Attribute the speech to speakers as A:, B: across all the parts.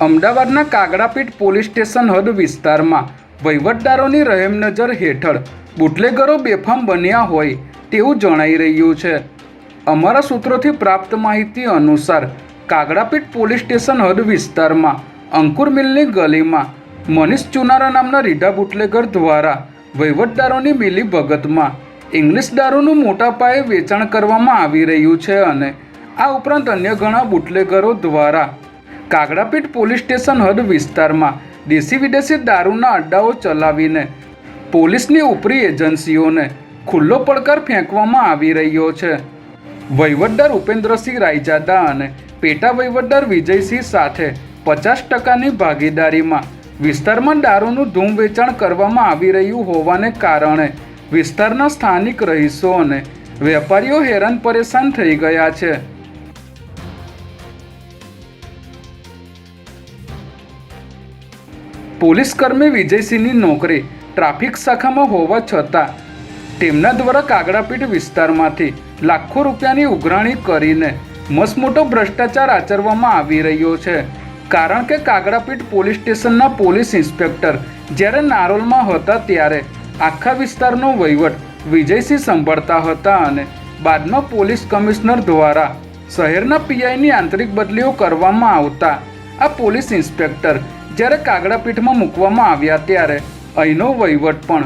A: અમદાવાદના Kagdapith police station હદ વિસ્તારમાં વહીવટદારોની રહેમનજર હેઠળ બુટલેગરો બેફામ બન્યા હોય તેવું જણાઈ રહ્યું છે. અમારા સૂત્રોથી પ્રાપ્ત માહિતી અનુસાર કાગડાપીઠ પોલીસ સ્ટેશન હદ વિસ્તારમાં અંકુર મિલની ગલીમાં મનીષ ચુનારા નામના રીઢા બુટલેગર દ્વારા વહીવટદારોની મિલી ભગતમાં ઇંગ્લિશ દારૂનું મોટા પાયે વેચાણ કરવામાં આવી રહ્યું છે અને આ ઉપરાંત અન્ય ઘણા બુટલેગરો દ્વારા કાગડાપીઠ પોલીસ સ્ટેશન હદ વિસ્તારમાં દેશી વિદેશી દારૂના અડ્ડાઓ ચલાવીને પોલીસની ઉપરી એજન્સીઓને ખુલ્લો પડકાર ફેંકવામાં આવી રહ્યો છે. વહીવટદાર ઉપેન્દ્રસિંહ રાયજાદા અને પેટા વહીવટદાર વિજયસિંહ સાથે પચાસ ટકાની ભાગીદારીમાં વિસ્તારમાં દારૂનું ધૂમ વેચાણ કરવામાં આવી રહ્યું હોવાને કારણે વિસ્તારના સ્થાનિક રહીશો અને વેપારીઓ હેરાન પરેશાન થઈ ગયા છે. પોલીસ કર્મી વિજયસિંહની નોકરી ટ્રાફિક શાખામાં હોવા છતાં તેમના દ્વારા કાગડાપીઠ વિસ્તારમાંથી લાખો રૂપિયાની ઉઘરાણી કરીને મસમોટો ભ્રષ્ટાચાર આચરવામાં આવી રહ્યો છે. કારણ કે કાગડાપીઠ પોલીસ સ્ટેશનના પોલીસ ઇન્સ્પેક્ટર જ્યારે નારોલમાં હતા ત્યારે આખા વિસ્તારનો વહીવટ વિજયસિંહ સંભાળતા હતા અને બાદમાં પોલીસ કમિશનર દ્વારા શહેરના પીઆઈની આંતરિક બદલીઓ કરવામાં આવતા આ પોલીસ ઇન્સ્પેક્ટર જ્યારે કાગડાપીઠમાં મૂકવામાં આવ્યા ત્યારે અહીંનો વહીવટ પણ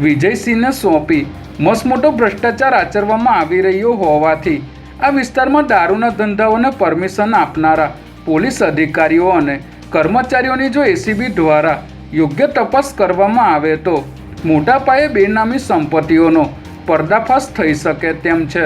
A: વિજયસિંહને સોંપી મસમોટો ભ્રષ્ટાચાર આચરવામાં આવી રહ્યો હોવાથી આ વિસ્તારમાં દારૂના ધંધાઓને પરમિશન આપનારા પોલીસ અધિકારીઓ અને કર્મચારીઓની જો એસીબી દ્વારા યોગ્ય તપાસ કરવામાં આવે તો મોટા પાયે બેનામી સંપત્તિઓનો પર્દાફાશ થઈ શકે તેમ છે.